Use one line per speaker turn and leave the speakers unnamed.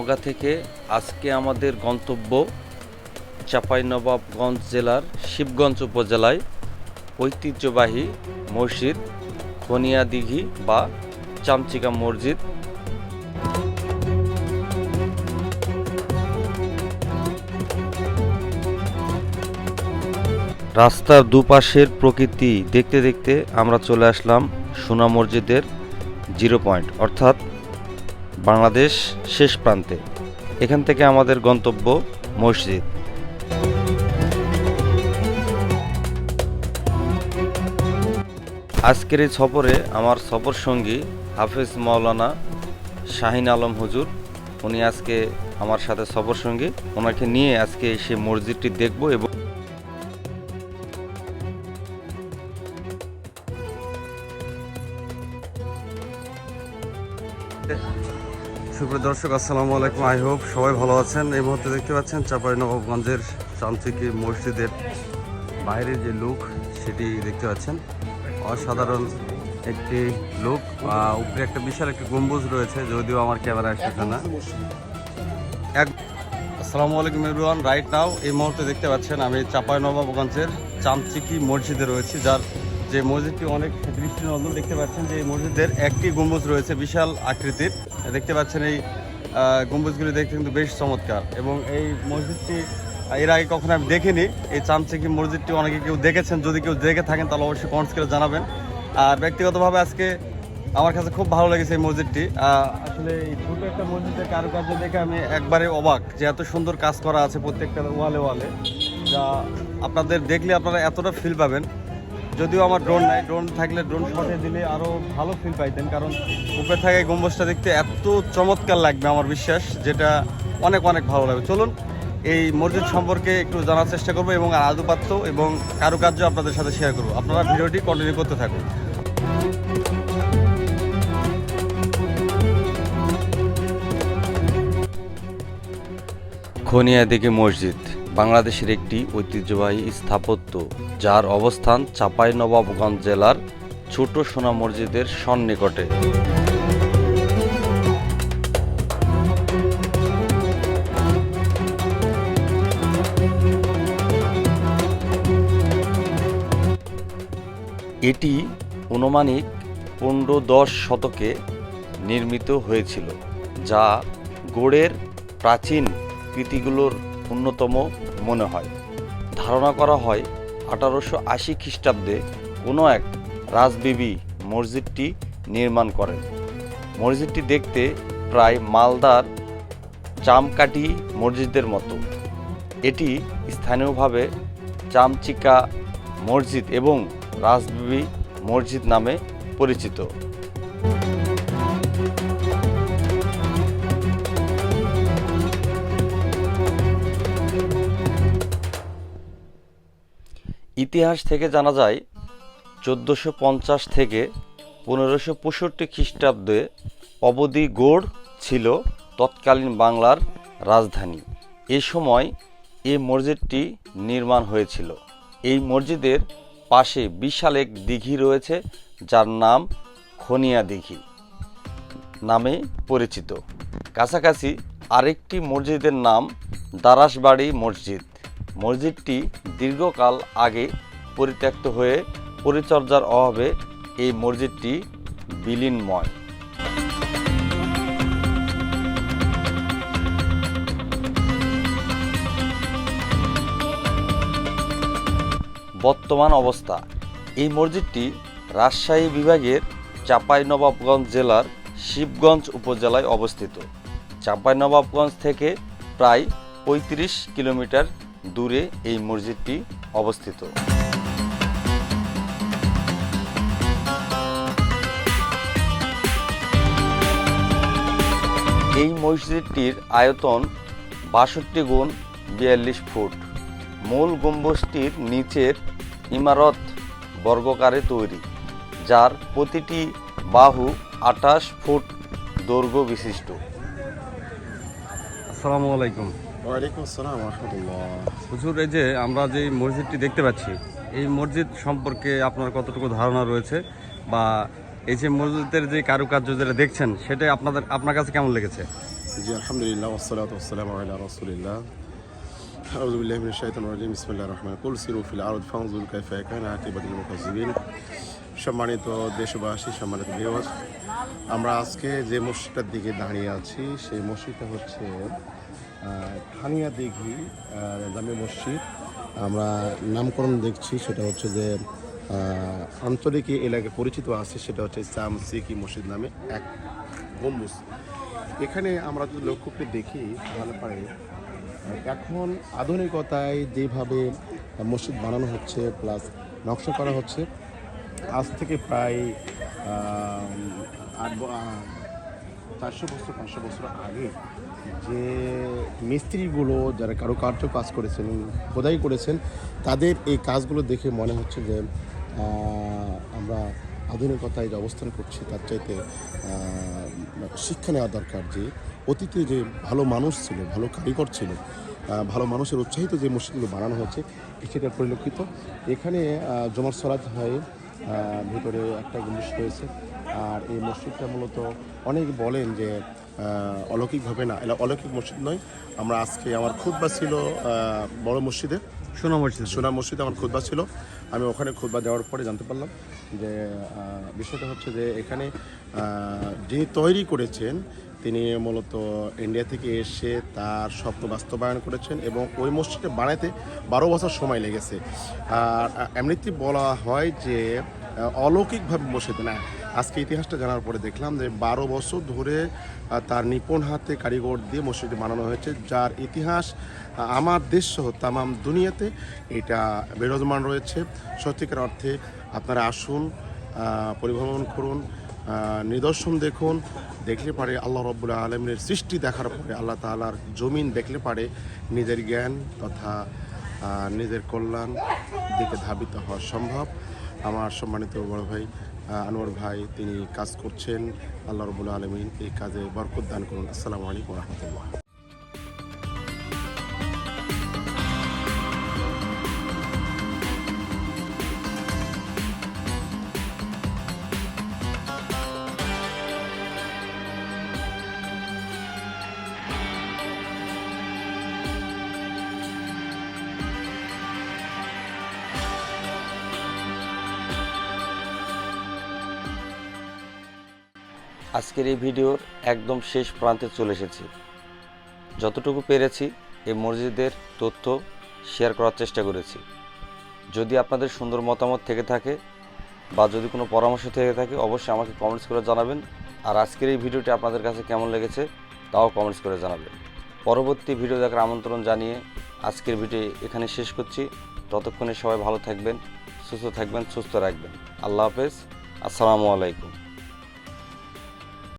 নওগাঁ থেকে আজকে আমাদের গন্তব্য চাঁপাইনবাবগঞ্জ জেলার শিবগঞ্জ উপজেলায় ঐতিহ্যবাহী মসজিদ খনিয়াদিঘি বা চামচিকা মসজিদ। রাস্তার দুপাশের প্রকৃতি দেখতে দেখতে আমরা চলে আসলাম সোনা মসজিদের জিরো পয়েন্ট, অর্থাৎ বাংলাদেশ শেষ প্রান্তে। এখান থেকে আমাদের গন্তব্য মসজিদ। আজকের এই সফরে আমার সফর সঙ্গী হাফেজ মাওলানা শাহিন আলম হুজুর। উনি আজকে আমার সাথে সফর সঙ্গী। ওনাকে নিয়ে আজকে সেই মসজিদটি দেখব এবং
সুপ্রিয় দর্শক, আসসালামু আলাইকুম। আই হোপ সবাই ভালো আছেন। এই মুহূর্তে দেখতে পাচ্ছেন চাপাই নবাবগঞ্জের চামচিকি মসজিদের বাইরের যে লুক, সেটি দেখতে পাচ্ছেন। অসাধারণ একটি লুক উপরে একটা বিশাল একটি গম্বুজ রয়েছে, যদিও আমার ক্যামেরা আসতেছে না। এক আসসালামু আলাইকুম এভরিওয়ান রাইট নাও এই মুহূর্তে দেখতে পাচ্ছেন আমি চাপাই নবাবগঞ্জের চামচিকি মসজিদে রয়েছি, যার যে মসজিদটি অনেক দৃষ্টিনন্দন দেখতে পাচ্ছেন যে মসজিদের একটি গম্বুজ রয়েছে বিশাল আকৃতির। দেখতে পাচ্ছেন এই গম্বুজগুলি দেখতে কিন্তু বেশ চমৎকার এবং এই মসজিদটি, এর আগে কখনো আমি দেখিনি। এই চামচিকি মসজিদটি অনেকে কেউ দেখেছেন, যদি কেউ দেখে থাকেন তাহলে অবশ্যই কমেন্টস করে জানাবেন। আর ব্যক্তিগতভাবে আজকে আমার কাছে খুব ভালো লেগেছে এই মসজিদটি। আসলে এই ছোট একটা মসজিদের কারুকার্য দেখে আমি একবারে অবাক যে এত সুন্দর কাজ করা আছে প্রত্যেকটা ওয়ালে ওয়ালে। যা আপনাদের দেখলে আপনারা এতটা ফিল পাবেন। যদিও আমার ড্রোন নাই ড্রোন থাকলে ড্রোন শটে দিলে আরও ভালো ফিল পাইতেন, কারণ উপরে থাকা এই গম্বুজটা দেখতে এত চমৎকার লাগবে আমার বিশ্বাস, যেটা অনেক অনেক ভালো লাগবে। চলুন, এই মসজিদ সম্পর্কে একটু জানার চেষ্টা করব এবং আদুপাত্য এবং কারুকার্য আপনাদের সাথে শেয়ার করব। আপনারা ভিডিওটি কন্টিনিউ করতে থাকুন।
খনিয়াদিঘি মসজিদ। বাংলাদেশের একটি ঐতিহ্যবাহী স্থাপত্য, যার অবস্থান চাঁপাইনবাবগঞ্জ জেলার ছোট সোনা মসজিদের সন্নিকটে। এটি অনুমানিক পনেরো দশ শতকে নির্মিত হয়েছিল, যা গোড়ের প্রাচীন কৃতিগুলোর অন্যতম মনে হয়। ধারণা করা হয়, আঠারোশো আশি খ্রিস্টাব্দে কোনো এক রাজবিবি মসজিদটি নির্মাণ করেন। মসজিদটি দেখতে প্রায় মালদার চামকাটি মসজিদের মতো। এটি স্থানীয়ভাবে চামচিকা মসজিদ এবং রাজবিবি মসজিদ নামে পরিচিত। ইতিহাস থেকে জানা যায়, চোদ্দোশো পঞ্চাশ থেকে পনেরোশো পঁয়ষট্টি খ্রিস্টাব্দে অবধিগড় ছিল তৎকালীন বাংলার রাজধানী। এ সময় এই মসজিদটি নির্মাণ হয়েছিল। এই মসজিদের পাশে বিশাল এক দিঘি রয়েছে, যার নাম খনিয়া দিঘি নামে পরিচিত। কাছাকাছি আরেকটি মসজিদের নাম দারাসবাড়ি মসজিদ। মসজিদটি দীর্ঘকাল আগে পরিত্যক্ত হয়ে পরিচর্যার অভাবে এই মসজিদটি বিলীনময়। বর্তমান অবস্থা। এই মসজিদটি রাজশাহী বিভাগের চাঁপাইনবাবগঞ্জ জেলার শিবগঞ্জ উপজেলায় অবস্থিত। চাঁপাইনবাবগঞ্জ থেকে প্রায় পঁয়ত্রিশ কিলোমিটার দূরে এই মসজিদটি অবস্থিত। এই মসজিদটির আয়তন বাষট্টি গুণ বিয়াল্লিশ ফুট। মূল গম্বুজটির নিচের ইমারত বর্গকারে তৈরি, যার প্রতিটি বাহু আঠাশ ফুট দৈর্ঘ্য বিশিষ্ট।
আসসালামু আলাইকুম।
ওয়ালাইকুম আসসালাম রহমতুল্লাহ।
হুজুর এই যে আমরা যে মসজিদটি দেখতে পাচ্ছি এই মসজিদ সম্পর্কে আপনার কতটুকু ধারণা রয়েছে? বা এই যে মসজিদের যে কারুকার্য যেটা দেখছেন সেটা আপনাদের আপনার কাছে কেমন লেগেছে?
জি আলহামদুলিল্লাহ রাসূলিল্লাহ। সম্মানিত দেশবাসী সম্মানিত ভিউয়ার্স আমরা আজকে যে মসজিদটার দিকে দাঁড়িয়ে আছি সেই মসজিদটা হচ্ছে খানিয়া দিঘি জামে মসজিদ। আমরা নামকরণ দেখছি, সেটা হচ্ছে যে আঞ্চলিক এলাকায় পরিচিত আছে, সেটা হচ্ছে সাম সিকি মসজিদ নামে এক গম্বুজ। এখানে আমরা যদি লক্ষ্য করে দেখি, তাহলে পারে, এখন আধুনিকতায় যেভাবে মসজিদ বানানো হচ্ছে, প্লাস নকশা করা হচ্ছে, আজ থেকে প্রায় আট চারশো বছর, পাঁচশো বছর আগে যে মিস্ত্রিগুলো যারা কারুকার্য কাজ করেছেন খোদাই করেছেন, তাদের এই কাজগুলো দেখে মনে হচ্ছে যে আমরা আধুনিকতায় যে অবস্থান করছি, তার চাইতে শিক্ষা নেওয়া দরকার যে অতীতে যে ভালো মানুষ ছিল, ভালো কারিগর ছিল ভালো মানুষের উৎসাহিত যে মসজিদগুলো বানানো হচ্ছে, সেটা পরিলক্ষিত। এখানে জমার সরাজ হয় ভিতরে একটা গম্বুজ রয়েছে। আর এই মসজিদটা মূলত অনেক বলেন যে অলৌকিকভাবে না এটা অলৌকিক মসজিদ নয়। আমরা আজকে আমার খুদ্া ছিল বড় মসজিদে।
সোনা মসজিদ।
সোনা মসজিদে আমার খুদ্া ছিল। আমি ওখানে খুদ্া দেওয়ার পরে জানতে পারলাম যে বিষয়টা হচ্ছে যে এখানে যিনি তৈরি করেছেন তিনি মূলত ইন্ডিয়া থেকে এসে তার স্বপ্ন বাস্তবায়ন করেছেন এবং ওই মসজিদে বানাতে বারো বছর সময় লেগেছে। আর এমনিতে বলা হয় যে অলৌকিকভাবে মসজিদ না আজকে ইতিহাসটা জানার পরে দেখলাম যে বারো বছর ধরে তার নিপুণ হাতে কারিগর দিয়ে মসজিদটি বানানো হয়েছে, যার ইতিহাস আমার দেশ সহ তামাম দুনিয়াতে এটা বিরাজমান রয়েছে। সত্যিকার অর্থে আপনারা আসুন পরিভ্রমণ করুন নিদর্শন দেখুন, দেখলে পারে আল্লাহ রব্বুল আলমিনের সৃষ্টি দেখার পরে আল্লাহ তাআলার জমিন দেখলে পারে নিজের জ্ঞান তথা নিজের কল্যাণ দিকে ধাবিত হওয়া সম্ভব। আমার সম্মানিত বড় ভাই আনোয়ার ভাই, তিনি কাজ করছেন। আল্লাহ রবুল্লা আলমিন এই কাজে বরকত দান করুন। আসসালামু আলাইকুম রহমতুল্লাহ।
আজকের এই ভিডিওর একদম শেষ প্রান্তে চলে এসেছি। যতটুকু পেরেছি এই মসজিদের তথ্য শেয়ার করার চেষ্টা করেছি। যদি আপনাদের সুন্দর মতামত থেকে থাকে বা যদি কোনো পরামর্শ থেকে থাকে, অবশ্যই আমাকে কমেন্টস করে জানাবেন। আর আজকের এই ভিডিওটি আপনাদের কাছে কেমন লেগেছে, তাও কমেন্টস করে জানাবেন। পরবর্তী ভিডিও দেখার আমন্ত্রণ জানিয়ে আজকের ভিডিও এখানে শেষ করছি। ততক্ষণে সবাই ভালো থাকবেন, সুস্থ থাকবেন, সুস্থ রাখবেন। আল্লাহ হাফেজ, আসসালামু আলাইকুম।